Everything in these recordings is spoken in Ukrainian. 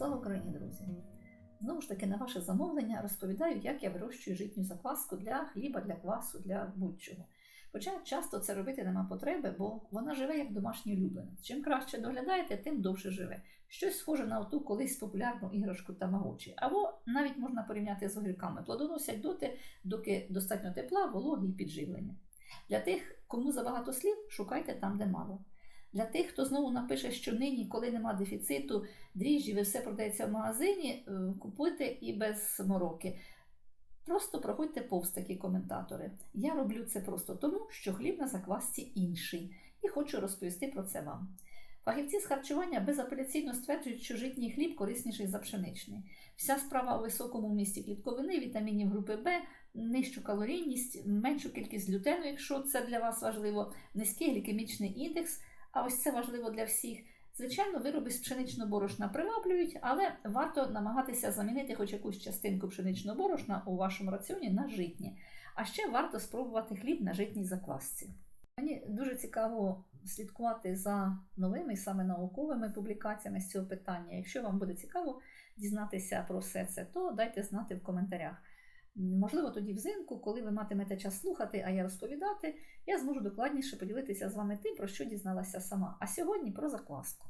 Слава Україні, друзі! Знову ж таки, на ваше замовлення розповідаю, як я вирощую житню закваску для хліба, для квасу, для будь-чого. Хоча часто це робити нема потреби, бо вона живе як домашній улюбленець. Чим краще доглядаєте, тим довше живе. Щось схоже на оту колись популярну іграшку тамагочі. Або навіть можна порівняти з огірками. Плодоносять доти, доки достатньо тепла, вологи і підживлення. Для тих, кому забагато слів, шукайте там, де мало. Для тих, хто знову напише, що нині, коли нема дефіциту дріжджів і все продається в магазині, е, купуйте і без мороки. Просто проходьте повз такі коментатори. Я роблю це просто тому, що хліб на заквасці інший, і хочу розповісти про це вам. Фахівці з харчування безапеляційно стверджують, що житній хліб корисніший за пшеничний. Вся справа у високому вмісті клітковини, вітамінів групи Б, нижчу калорійність, меншу кількість глютену, якщо це для вас важливо, низький глікемічний індекс. А ось це важливо для всіх. Звичайно, вироби з пшеничного борошна приваблюють, але варто намагатися замінити хоч якусь частинку пшеничного борошна у вашому раціоні на житнє. А ще варто спробувати хліб на житній заквасці. Мені дуже цікаво слідкувати за новими, саме науковими публікаціями з цього питання. Якщо вам буде цікаво дізнатися про все це, то дайте знати в коментарях. Можливо, тоді взимку, коли ви матимете час слухати, а я розповідати, я зможу докладніше поділитися з вами тим, про що дізналася сама. А сьогодні про закваску.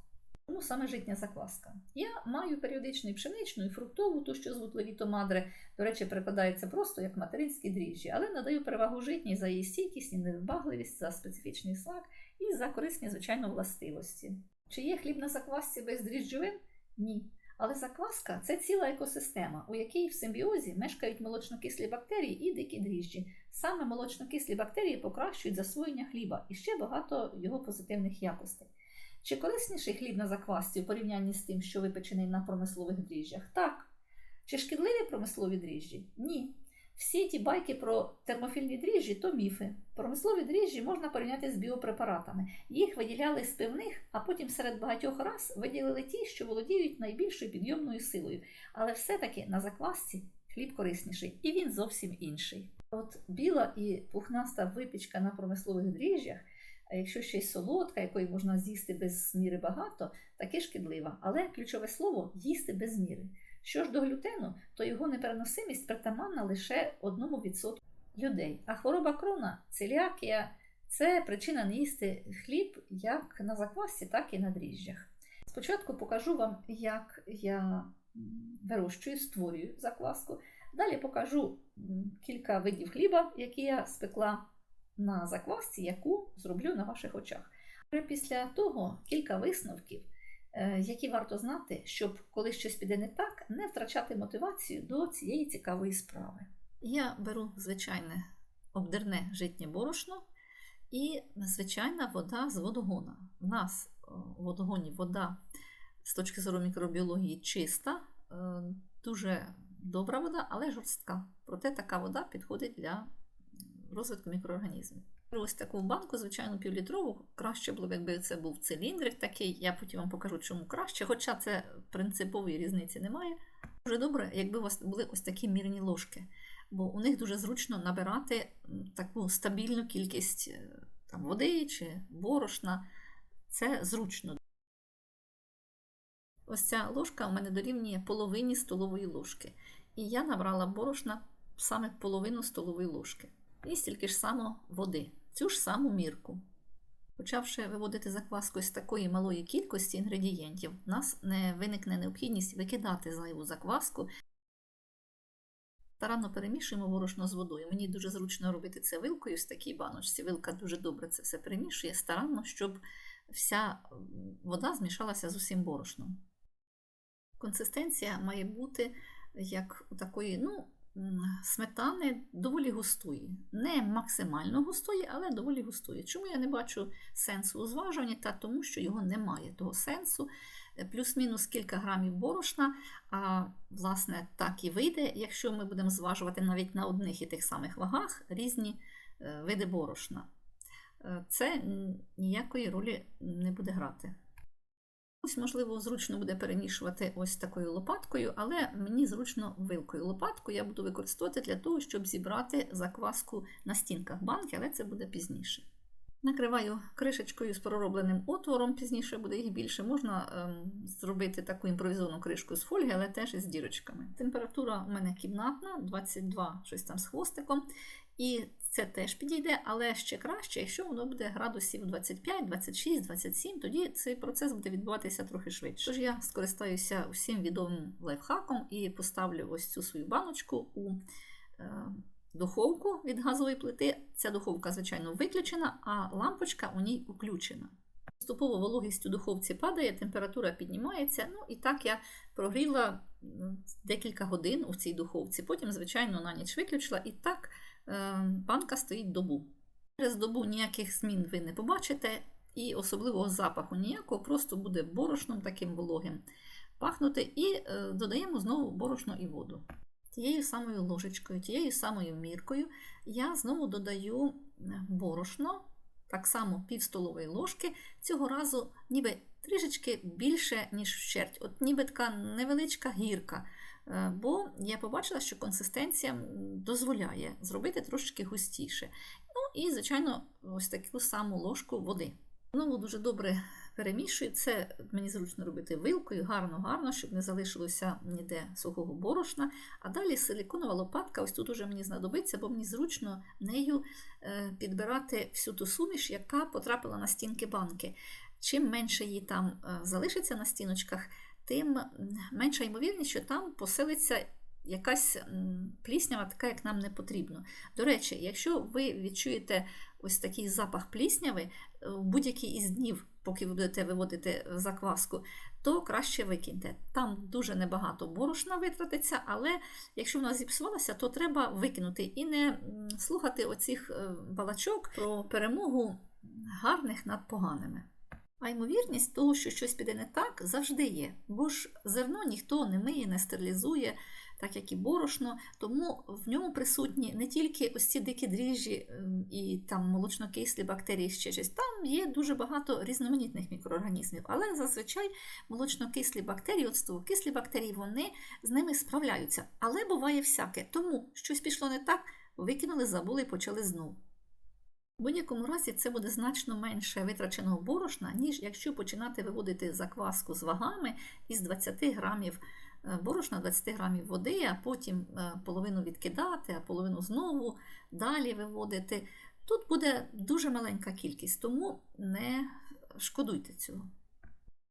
Ну, саме житня закваска. Я маю періодичну пшеничну, і фруктову, ту, що звуть левітомадре, до речі, перекладається просто як материнські дріжджі, але надаю перевагу житній за її стійкість і невибагливість, за специфічний смак і за корисні, звичайно, властивості. Чи є хліб на заквасці без дріжджовин? Ні. Але закваска це ціла екосистема, у якій в симбіозі мешкають молочнокислі бактерії і дикі дріжджі. Саме молочнокислі бактерії покращують засвоєння хліба і ще багато його позитивних якостей. Чи корисніший хліб на заквасці у порівнянні з тим, що випечений на промислових дріжджах? Так. Чи шкідливі промислові дріжджі? Ні. Всі ті байки про термофільні дріжджі то міфи. Промислові дріжджі можна порівняти з біопрепаратами. Їх виділяли з пивних, а потім серед багатьох раз виділили ті, що володіють найбільшою підйомною силою. Але все-таки на заквасці хліб корисніший, і він зовсім інший. От біла і пухнаста випічка на промислових дріжджах, а якщо ще й солодка, якої можна з'їсти без міри багато, таки шкідлива. Але ключове слово їсти без міри. Що ж до глютену, то його непереносимість притаманна лише 1% людей. А хвороба крона, целіакія це причина не їсти хліб як на заквасці, так і на дріжджах. Спочатку покажу вам, як я вирощую, створюю закваску. Далі покажу кілька видів хліба, які я спекла на заквасці, яку зроблю на ваших очах. Після того кілька висновків. Е, які варто знати, щоб коли щось піде не так, не втрачати мотивацію до цієї цікавої справи. Я беру звичайне обдерне житнє борошно і звичайна вода з водогона. У нас у водогоні вода з точки зору мікробіології чиста, е, дуже добра вода, але жорстка. Проте така вода підходить для розвитку мікроорганізмів. Ось таку банку, звичайно, півлітрову. Краще було б, якби це був циліндрик такий. Я потім вам покажу, чому краще. Хоча це принципової різниці немає. Дуже добре, якби у вас були ось такі мірні ложки, бо у них дуже зручно набирати таку стабільну кількість е, там, води чи борошна. Це зручно. Ось ця ложка у мене дорівнює половині столової ложки. І я набрала борошна саме половину столової ложки. І стільки ж само води цю ж саму мірку. Почавши виводити закваску з такої малої кількості інгредієнтів, у нас не виникне необхідність викидати зайву закваску. Старанно перемішуємо борошно з водою. Мені дуже зручно робити це вилкою з такій баночці. Вилка дуже добре це все перемішує, старанно, щоб вся вода змішалася з усім борошном. Консистенція має бути як у такої, ну, сметани доволі густої. Не максимально густої, але доволі густої. Чому я не бачу сенсу у зважуванні? Та тому, що його немає того сенсу. Е, плюс-мінус кілька грамів борошна, а власне так і вийде, якщо ми будемо зважувати навіть на одних і тих самих вагах різні е, види борошна. Е, це ніякої ролі не буде грати. Ось, можливо, зручно буде перемішувати ось такою лопаткою, але мені зручно вилкою. Лопатку я буду використовувати для того, щоб зібрати закваску на стінках банки, але це буде пізніше. Накриваю кришечкою з проробленим отвором, пізніше буде їх більше. Можна ем, зробити таку імпровізовану кришку з фольги, але теж із дірочками. Температура у мене кімнатна, 22, щось там з хвостиком. І це теж підійде, але ще краще, якщо воно буде градусів 25, 26, 27, тоді цей процес буде відбуватися трохи швидше. Тож я скористаюся усім відомим лайфхаком і поставлю ось цю свою баночку у. Духовку від газової плити. Ця духовка, звичайно, виключена, а лампочка у ній включена. Поступово вологість у духовці падає, температура піднімається. Ну і так я прогріла декілька годин у цій духовці. Потім, звичайно, на ніч виключила, і так е, банка стоїть добу. Через добу ніяких змін ви не побачите, і особливого запаху ніякого, просто буде борошном таким вологим пахнути. І е, додаємо знову борошно і воду тією самою ложечкою, тією самою міркою я знову додаю борошно, так само пів столової ложки, цього разу ніби трішечки більше, ніж вщерть. От ніби така невеличка гірка. Е, бо я побачила, що консистенція дозволяє зробити трошечки густіше. Ну і, звичайно, ось таку саму ложку води. Знову дуже добре перемішую. Це мені зручно робити вилкою, гарно-гарно, щоб не залишилося ніде сухого борошна. А далі силіконова лопатка, ось тут уже мені знадобиться, бо мені зручно нею е, підбирати всю ту суміш, яка потрапила на стінки банки. Чим менше її там е, залишиться на стіночках, тим менша ймовірність, що там поселиться. Якась пліснява, така, як нам не потрібно. До речі, якщо ви відчуєте ось такий запах плісняви е, в будь-який із днів поки ви будете виводити закваску, то краще викиньте. Там дуже небагато борошна витратиться, але якщо вона зіпсувалася, то треба викинути і не слухати оцих е, балачок про перемогу гарних над поганими. А ймовірність того, що щось піде не так, завжди є, бо ж зерно ніхто не миє, не стерилізує так як і борошно, тому в ньому присутні не тільки ось ці дикі дріжджі ем, і там молочнокислі бактерії, ще щось. Там є дуже багато різноманітних мікроорганізмів, але зазвичай молочнокислі бактерії, оцтовокислі бактерії, вони з ними справляються. Але буває всяке. Тому щось пішло не так, викинули, забули і почали знову. В будь-якому разі це буде значно менше витраченого борошна, ніж якщо починати виводити закваску з вагами із 20 грамів борошна 20 грамів води, а потім е, половину відкидати, а половину знову далі виводити. Тут буде дуже маленька кількість, тому не шкодуйте цього.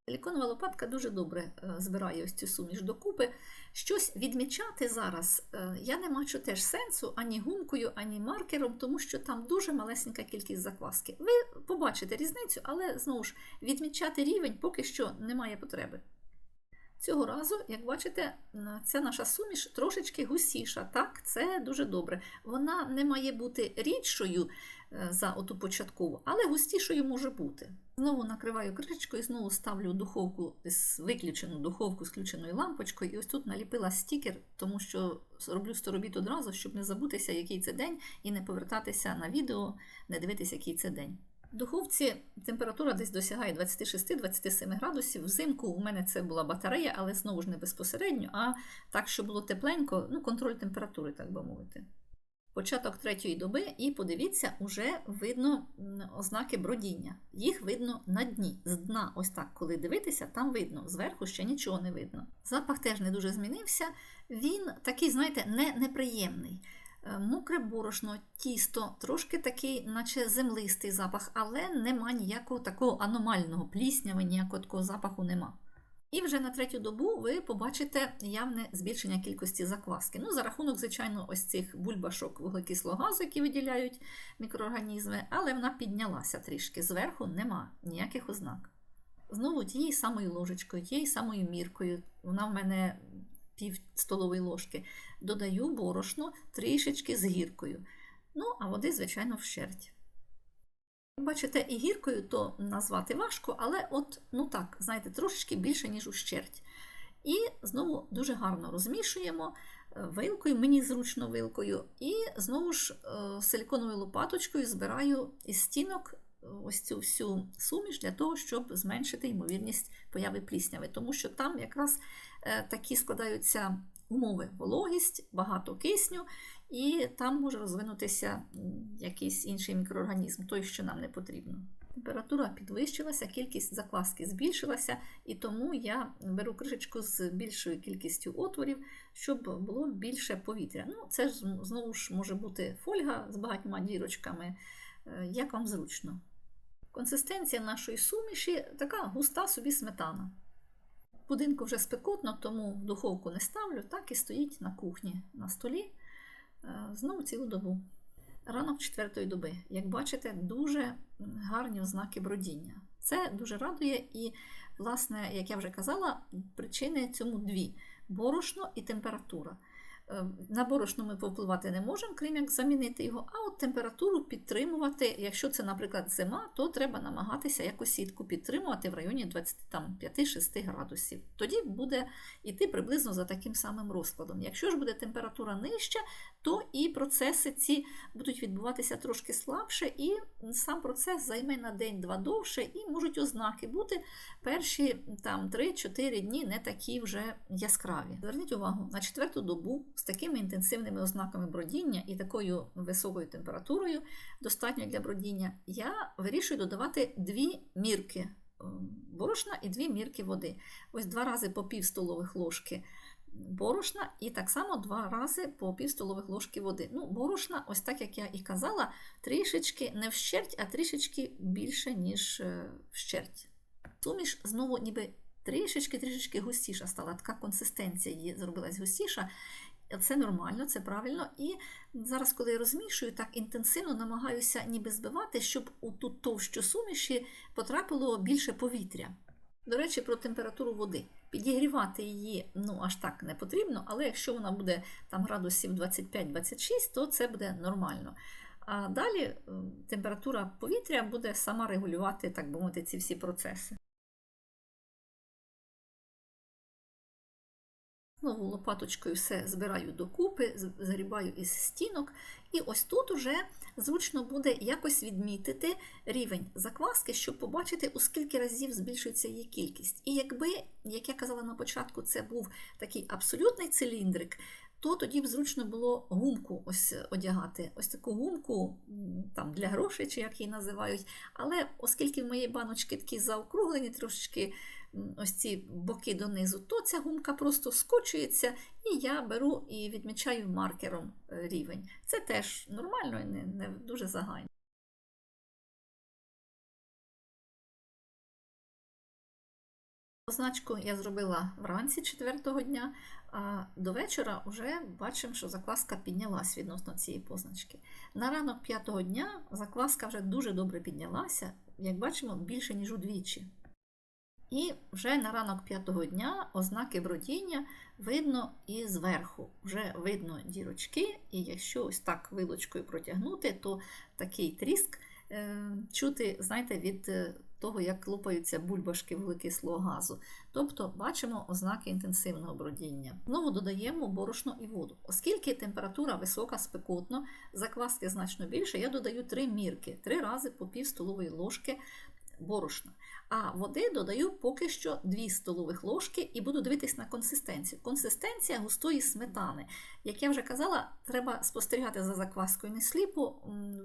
Силіконова лопатка дуже добре е, збирає ось цю суміш докупи. Щось відмічати зараз я не бачу теж сенсу ані гумкою, ані маркером, тому що там дуже малесенька кількість закваски. Ви побачите різницю, але знову ж відмічати рівень поки що немає потреби. Цього разу, як бачите, ця наша суміш трошечки густіша. Так, це дуже добре. Вона не має бути рідшою е, за оту початкову, але густішою може бути. Знову накриваю кришечкою, знову ставлю духовку виключену духовку з включеною лампочкою. І ось тут наліпила стікер, тому що роблю сторобіт одразу, щоб не забутися, який це день, і не повертатися на відео, не дивитися, який це день. В духовці температура десь досягає 26-27 градусів. Взимку у мене це була батарея, але знову ж не безпосередньо, а так, щоб було тепленько, ну, контроль температури, так би мовити. Початок третьої доби, і подивіться, вже видно ознаки бродіння. Їх видно на дні. З дна, ось так, коли дивитися, там видно, зверху ще нічого не видно. Запах теж не дуже змінився. Він такий, знаєте, не неприємний. Е, мокре борошно, тісто, трошки такий, наче землистий запах, але нема ніякого такого аномального плісняви, ніякого такого запаху нема. І вже на третю добу ви побачите явне збільшення кількості закваски. Ну, За рахунок, звичайно, ось цих бульбашок вуглекислого газу, які виділяють мікроорганізми, але вона піднялася трішки. Зверху нема ніяких ознак. Знову тією самою ложечкою, тією самою міркою. Вона в мене пів столової ложки, додаю борошно трішечки з гіркою. Ну, а води, звичайно, вщерть. Бачите, і гіркою то назвати важко, але от, ну так, знаєте, трошечки більше, ніж ущерть. І знову дуже гарно розмішуємо е, вилкою, мені зручно вилкою, і знову ж е, силіконовою лопаточкою збираю із стінок ось цю всю суміш для того, щоб зменшити ймовірність появи плісняви, тому що там якраз е, такі складаються умови вологість, багато кисню, і там може розвинутися якийсь інший мікроорганізм, той, що нам не потрібно. Температура підвищилася, кількість закваски збільшилася, і тому я беру кришечку з більшою кількістю отворів, щоб було більше повітря. Ну, це ж знову ж може бути фольга з багатьма дірочками, е, як вам зручно. Консистенція нашої суміші така густа собі сметана. Будинку вже спекотно, тому в духовку не ставлю, так і стоїть на кухні на столі е, знову цілу добу. Ранок четвертої доби. Як бачите, дуже гарні ознаки бродіння. Це дуже радує, і, власне, як я вже казала, причини цьому дві: борошно і температура. Е, На борошно ми повпливати не можемо, крім як замінити його, а от температуру підтримувати. Якщо це, наприклад, зима, то треба намагатися якось сітку підтримувати в районі 25-6 градусів. Тоді буде йти приблизно за таким самим розкладом. Якщо ж буде температура нижча, то і процеси ці будуть відбуватися трошки слабше, і сам процес займе на день-два довше, і можуть ознаки бути перші там 3-4 дні не такі вже яскраві. Зверніть увагу, на четверту добу з такими інтенсивними ознаками бродіння і такою високою температурою, достатньо для бродіння, я вирішую додавати дві мірки е, борошна і дві мірки води. Ось два рази по пів столових ложки борошна і так само два рази по пів столових ложки води. Ну, борошна, ось так як я і казала, трішечки не вщерть, а трішечки більше, ніж е, вщерть. Суміш знову ніби трішечки-трішечки густіша стала, така консистенція її зробилась густіша. Це нормально, це правильно. І зараз, коли я розмішую, так інтенсивно намагаюся ніби збивати, щоб у ту товщу суміші потрапило більше повітря. До речі, про температуру води. Підігрівати її ну, аж так не потрібно, але якщо вона буде там градусів 25-26, то це буде нормально. А далі температура повітря буде сама регулювати, так би мовити, ці всі процеси. Знову лопаточкою все збираю докупи, згрібаю із стінок. І ось тут уже зручно буде якось відмітити рівень закваски, щоб побачити, у скільки разів збільшується її кількість. І якби, як я казала на початку, це був такий абсолютний циліндрик, то тоді б зручно було гумку ось одягати. Ось таку гумку там, для грошей, чи як її називають. Але оскільки в моєї баночки такі заокруглені, трошечки ось ці боки донизу, то ця гумка просто скочується, і я беру і відмічаю маркером е, рівень. Це теж нормально і не, не дуже загально. Позначку я зробила вранці четвертого дня, а до вечора вже бачимо, що закваска піднялась відносно цієї позначки. На ранок п'ятого дня закваска вже дуже добре піднялася, як бачимо, більше, ніж удвічі. І вже на ранок п'ятого дня ознаки бродіння видно і зверху. Вже видно дірочки, і якщо ось так вилочкою протягнути, то такий тріск е, чути, знаєте, від е, того, як лопаються бульбашки вуглекислого газу. Тобто бачимо ознаки інтенсивного бродіння. Знову додаємо борошно і воду. Оскільки температура висока, спекотно, закваски значно більше, я додаю три мірки, три рази по пів столової ложки борошна. А води додаю поки що 2 столових ложки і буду дивитись на консистенцію. Консистенція густої сметани. Як я вже казала, треба спостерігати за закваскою не сліпо,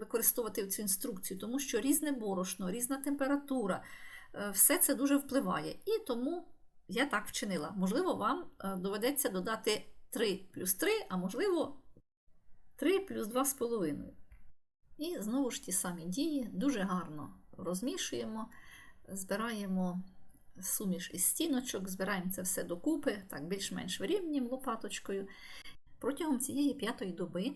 використовувати цю інструкцію, тому що різне борошно, різна температура, е, все це дуже впливає. І тому я так вчинила. Можливо, вам е, доведеться додати 3 плюс 3, а можливо 3 плюс 2,5. І знову ж ті самі дії дуже гарно розмішуємо, збираємо суміш із стіночок, збираємо це все докупи, так більш-менш вирівнюємо лопаточкою. Протягом цієї п'ятої доби,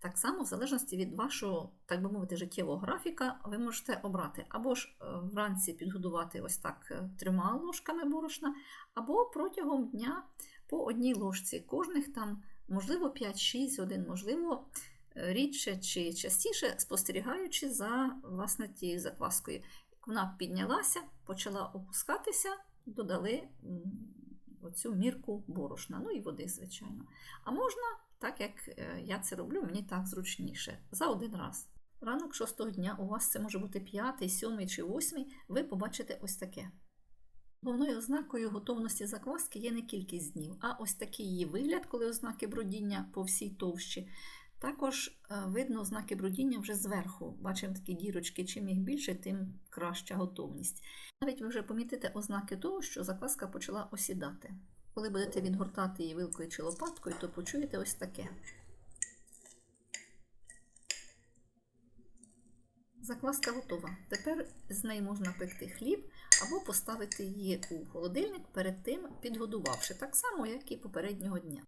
так само, в залежності від вашого, так би мовити, життєвого графіка, ви можете обрати або ж е, вранці підгодувати ось так е, трьома ложками борошна, або протягом дня по одній ложці. Кожних там, можливо, 5-6 годин, можливо, рідше чи частіше спостерігаючи за власне тією закваскою. Вона піднялася, почала опускатися, додали оцю мірку борошна, ну і води, звичайно. А можна, так як е, я це роблю, мені так зручніше, за один раз. Ранок шостого дня у вас це може бути п'ятий, сьомий чи восьмий, ви побачите ось таке. Головною ознакою готовності закваски є не кількість днів, а ось такий її вигляд, коли ознаки бродіння по всій товщі. Також е, видно ознаки брудіння вже зверху. Бачимо такі дірочки, чим їх більше, тим краща готовність. Навіть ви вже помітите ознаки того, що закваска почала осідати. Коли будете відгортати її вилкою чи лопаткою, то почуєте ось таке. Закваска готова. Тепер з неї можна пекти хліб або поставити її у холодильник перед тим підгодувавши, так само, як і попереднього дня.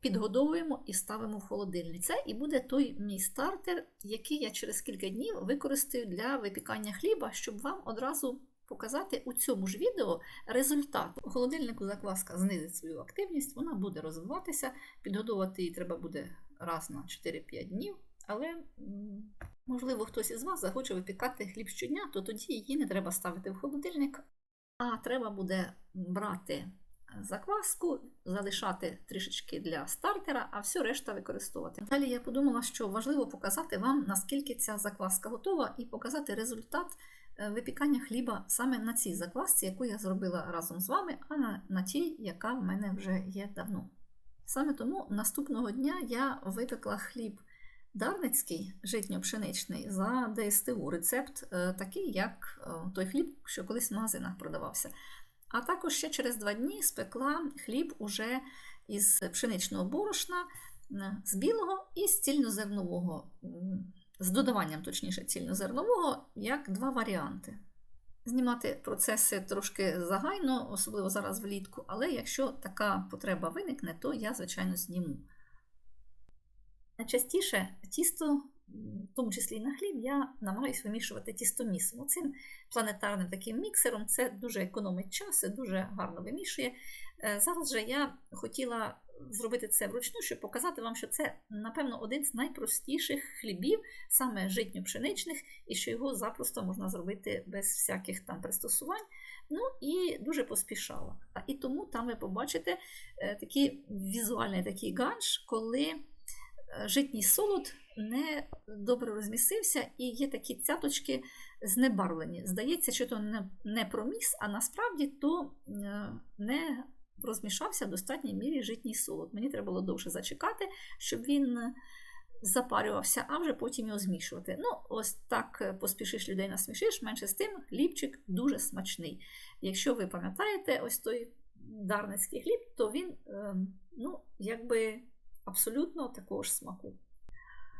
Підгодовуємо і ставимо в холодильник. Це і буде той мій стартер, який я через кілька днів використаю для випікання хліба, щоб вам одразу показати у цьому ж відео результат. У холодильнику закваска знизить свою активність, вона буде розвиватися, підгодовувати її треба буде раз на 4-5 днів. Але, можливо, хтось із вас захоче випікати хліб щодня, то тоді її не треба ставити в холодильник, а треба буде брати закваску, залишати трішечки для стартера, а все решта використовувати. Далі я подумала, що важливо показати вам, наскільки ця закваска готова, і показати результат е, випікання хліба саме на цій заквасці, яку я зробила разом з вами, а на, на тій, яка в мене вже є давно. Саме тому наступного дня я випекла хліб. Дарницький житньо-пшеничний за ДСТУ рецепт е, такий, як е, той хліб, що колись в магазинах продавався. А також ще через два дні спекла хліб уже із пшеничного борошна, з білого і з цільнозернового, з додаванням, точніше, цільнозернового, як два варіанти. Знімати процеси трошки загайно, особливо зараз влітку, але якщо така потреба виникне, то я, звичайно, зніму. Найчастіше тісто, в тому числі і на хліб, я намагаюся вимішувати тістомісом. Цим планетарним таким міксером це дуже економить час дуже гарно вимішує. Е, Зараз же я хотіла зробити це вручну, щоб показати вам, що це, напевно, один з найпростіших хлібів, саме житньо-пшеничних, і що його запросто можна зробити без всяких там пристосувань. Ну і дуже поспішала. І тому там ви побачите е, такий візуальний такий ганж, коли житній солод не добре розмістився, і є такі цяточки знебарвлені. Здається, що то не, проміс, а насправді то е, не розмішався в достатній мірі житній солод. Мені треба було довше зачекати, щоб він е, запарювався, а вже потім його змішувати. Ну, ось так е, поспішиш людей насмішиш, менше з тим, хлібчик дуже смачний. Якщо ви пам'ятаєте ось той дарницький хліб, то він е, ну, якби абсолютно такого ж смаку.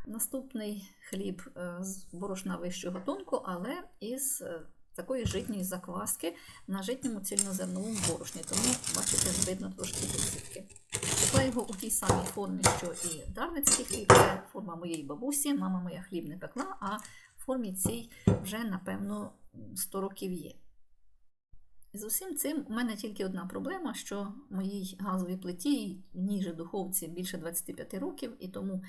Наступний хліб е, з борошна вищого гатунку, але із е, такої житньої закваски на житньому цільнозерновому борошні. Тому, бачите, видно трошки посипки. Пекла його у тій самій формі, що і дарницький хліб. Це форма моєї бабусі. Мама моя хліб не пекла, а в формі цій вже, напевно, 100 років є. З усім цим у мене тільки одна проблема, що моїй газовій плиті, ніже духовці більше 25 років, і тому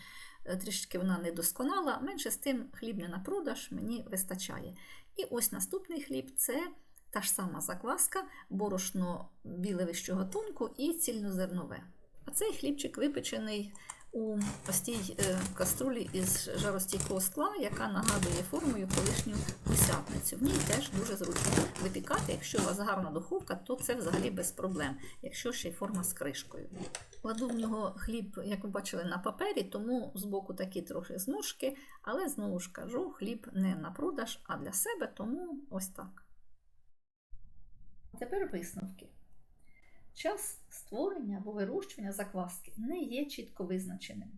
е, трішки вона недосконала. Менше з тим хліб не на продаж мені вистачає. І ось наступний хліб це та ж сама закваска, борошно біле вищого гатунку і цільнозернове. А цей хлібчик випечений у ось тій е, каструлі із жаростійкого скла, яка нагадує формою колишню гусятницю. В ній теж дуже зручно випікати. Якщо у вас гарна духовка, то це взагалі без проблем, якщо ще й форма з кришкою. Кладу в нього хліб, як ви бачили, на папері, тому збоку такі трохи зморшки, але знову ж кажу, хліб не на продаж, а для себе, тому ось так. Тепер висновки. Час створення або вирощування закваски не є чітко визначеним.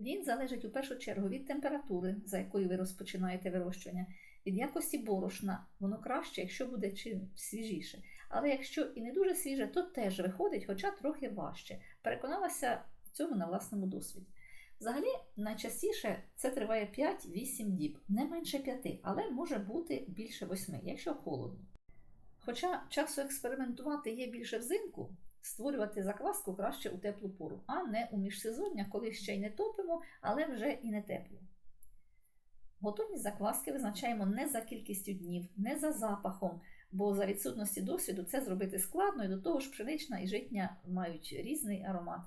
Він залежить у першу чергу від температури, за якою ви розпочинаєте вирощування, від якості борошна. Воно краще, якщо буде чим свіжіше. Але якщо і не дуже свіже, то теж виходить, хоча трохи важче. Переконалася в цьому на власному досвіді. Взагалі, найчастіше це триває 5-8 діб, не менше 5, але може бути більше 8, якщо холодно. Хоча часу експериментувати є більше взимку, створювати закваску краще у теплу пору, а не у міжсезоння, коли ще й не топимо, але вже і не тепло. Готовність закваски визначаємо не за кількістю днів, не за запахом, бо за відсутності досвіду це зробити складно, і до того ж пшенична і житня мають різний аромат.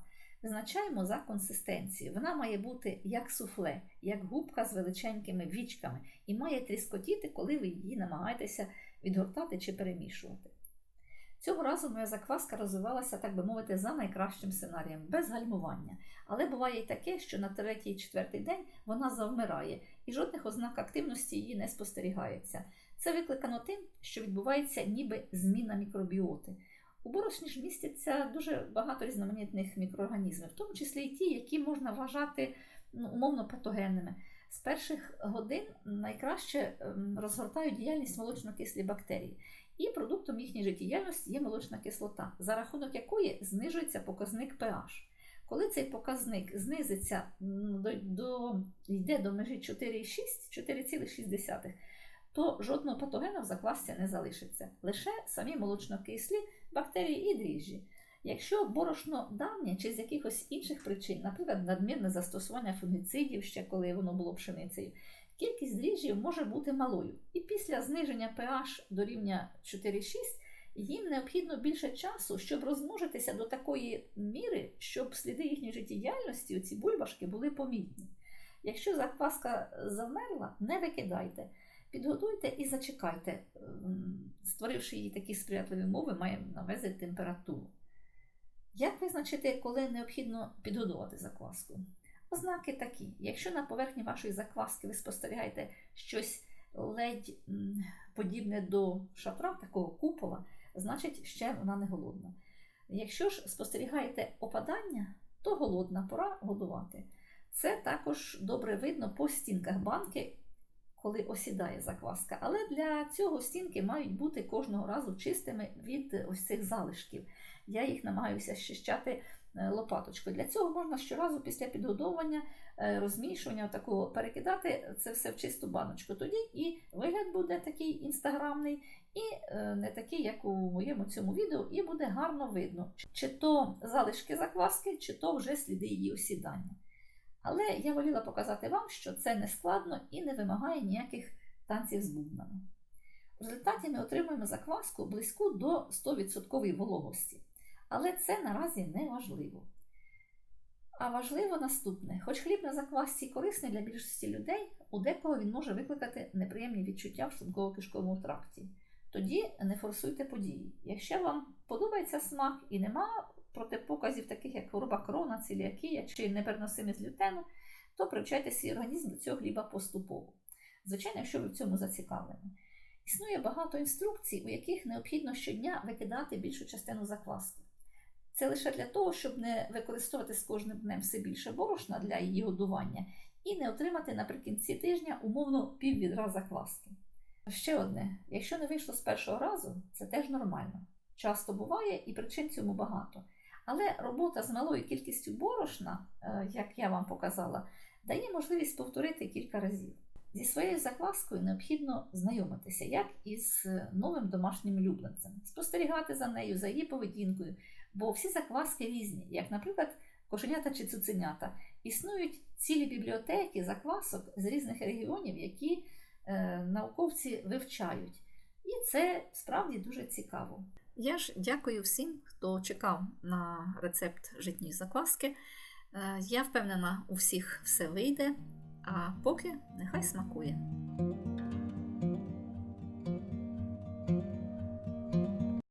Визначаємо за консистенцією. Вона має бути як суфле, як губка з величенькими вічками, і має тріскотіти, коли ви її намагаєтеся відгортати чи перемішувати. Цього разу моя закваска розвивалася, так би мовити, за найкращим сценарієм, без гальмування. Але буває й таке, що на третій-четвертий день вона завмирає, і жодних ознак активності її не спостерігається. Це викликано тим, що відбувається ніби зміна мікробіоти. У борошні ж містяться дуже багато різноманітних мікроорганізмів, в тому числі і ті, які можна вважати ну, умовно патогенними. З перших годин найкраще ем, розгортають діяльність молочно-кислі бактерії, і продуктом їхньої життєдіяльності є молочна кислота, за рахунок якої знижується показник pH. Коли цей показник знизиться до, до, йде до межі 4,6, 4,6, то жодного патогена в заквасці не залишиться, лише самі молочнокислі бактерії і дріжджі. Якщо борошно давнє чи з якихось інших причин, наприклад, надмірне застосування фунгіцидів, ще коли воно було пшеницею, кількість дріжджів може бути малою. І після зниження pH до рівня 4,6 їм необхідно більше часу, щоб розмножитися до такої міри, щоб сліди їхньої життєдіяльності, ці бульбашки, були помітні. Якщо закваска завмерла, не викидайте. Підготуйте і зачекайте, створивши їй такі сприятливі умови, має навести температуру. Як визначити, коли необхідно підгодувати закваску? Ознаки такі: якщо на поверхні вашої закваски ви спостерігаєте щось ледь подібне до шатра, такого купола, значить ще вона не голодна. Якщо ж спостерігаєте опадання, то голодна, пора годувати. Це також добре видно по стінках банки, коли осідає закваска. Але для цього стінки мають бути кожного разу чистими від ось цих залишків. Я їх намагаюся щищати е, лопаточкою. Для цього можна щоразу після підгодовування, е, розмішування, такого перекидати це все в чисту баночку. Тоді і вигляд буде такий інстаграмний, і е, не такий, як у моєму цьому відео, і буде гарно видно, чи то залишки закваски, чи то вже сліди її осідання. Але я воліла показати вам, що це не складно і не вимагає ніяких танців з бубнами. В результаті ми отримуємо закваску близьку до 100% вологості. Але це наразі не важливо. А важливо наступне: хоч хліб на заквасці корисний для більшості людей, у декого він може викликати неприємні відчуття в шлунково-кишковому тракті. Тоді не форсуйте події. Якщо вам подобається смак і нема протипоказів, таких як хвороба крона, целіакія чи непереносимість глютену, то привчайте свій організм до цього хліба поступово. Звичайно, якщо ви в цьому зацікавлені. Існує багато інструкцій, у яких необхідно щодня викидати більшу частину закваски. Це лише для того, щоб не використовувати з кожним днем все більше борошна для її годування і не отримати наприкінці тижня умовно піввідра закваски. Ще одне: якщо не вийшло з першого разу, це теж нормально. Часто буває і причин цьому багато. Але робота з малою кількістю борошна, е, як я вам показала, дає можливість повторити кілька разів. Зі своєю закваскою необхідно знайомитися, як із новим домашнім улюбленцем, спостерігати за нею, за її поведінкою, бо всі закваски різні, як, наприклад, кошенята чи цуценята. Існують цілі бібліотеки заквасок з різних регіонів, які е, науковці вивчають. І це справді дуже цікаво. Я ж дякую всім, хто чекав на рецепт житньої закваски. Е, я впевнена, у всіх все вийде, а поки нехай смакує.